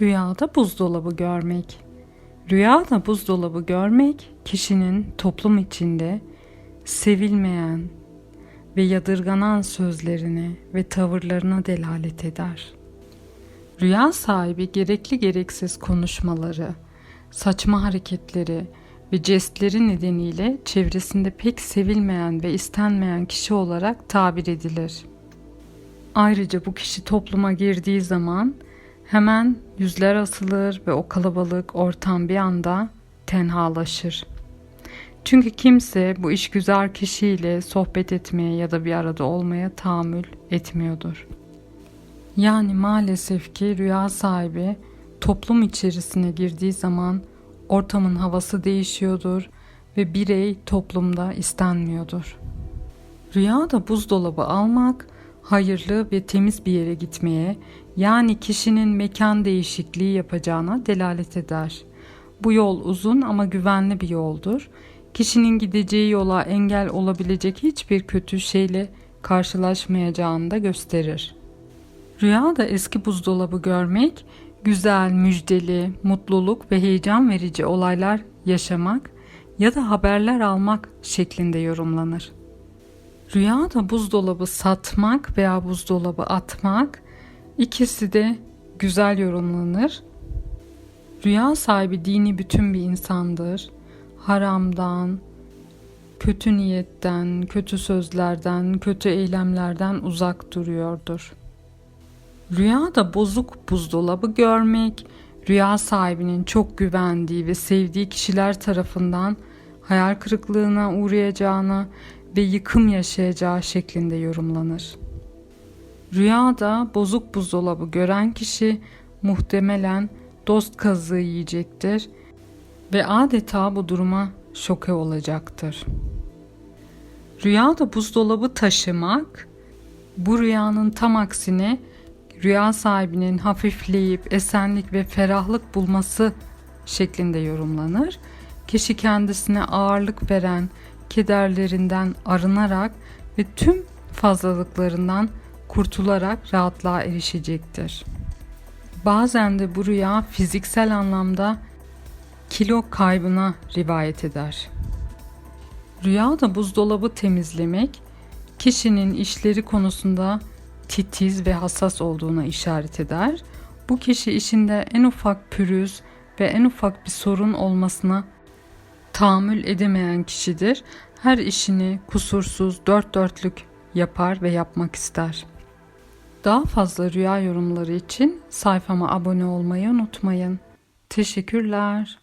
Rüyada buzdolabı görmek. Rüyada buzdolabı görmek kişinin toplum içinde sevilmeyen ve yadırganan sözlerine ve tavırlarına delalet eder. Rüya sahibi gerekli gereksiz konuşmaları, saçma hareketleri ve jestleri nedeniyle çevresinde pek sevilmeyen ve istenmeyen kişi olarak tabir edilir. Ayrıca bu kişi topluma girdiği zaman hemen yüzler asılır ve o kalabalık ortam bir anda tenhalaşır. Çünkü kimse bu işgüzar kişiyle sohbet etmeye ya da bir arada olmaya tahammül etmiyordur. Yani maalesef ki rüya sahibi toplum içerisine girdiği zaman ortamın havası değişiyordur ve birey toplumda istenmiyordur. Rüyada buzdolabı almak hayırlı ve temiz bir yere gitmeye yani kişinin mekan değişikliği yapacağına delalet eder. Bu yol uzun ama güvenli bir yoldur. Kişinin gideceği yola engel olabilecek hiçbir kötü şeyle karşılaşmayacağını da gösterir. Rüyada eski buzdolabı görmek, güzel, müjdeli, mutluluk ve heyecan verici olaylar yaşamak ya da haberler almak şeklinde yorumlanır. Rüyada buzdolabı satmak veya buzdolabı atmak ikisi de güzel yorumlanır. Rüya sahibi dini bütün bir insandır. Haramdan, kötü niyetten, kötü sözlerden, kötü eylemlerden uzak duruyordur. Rüyada bozuk buzdolabı görmek, rüya sahibinin çok güvendiği ve sevdiği kişiler tarafından hayal kırıklığına uğrayacağını ve yıkım yaşayacağı şeklinde yorumlanır. Rüyada bozuk buzdolabı gören kişi muhtemelen dost kazığı yiyecektir ve adeta bu duruma şoke olacaktır. Rüyada buzdolabı taşımak bu rüyanın tam aksine rüya sahibinin hafifleyip esenlik ve ferahlık bulması şeklinde yorumlanır. Kişi kendisine ağırlık veren kederlerinden arınarak ve tüm fazlalıklarından kurtularak rahatlığa erişecektir. Bazen de bu rüya fiziksel anlamda kilo kaybına rivayet eder. Rüyada buzdolabı temizlemek kişinin işleri konusunda titiz ve hassas olduğuna işaret eder. Bu kişi işinde en ufak pürüz ve en ufak bir sorun olmasına tahammül edemeyen kişidir. Her işini kusursuz, dört dörtlük yapar ve yapmak ister. Daha fazla rüya yorumları için sayfama abone olmayı unutmayın. Teşekkürler.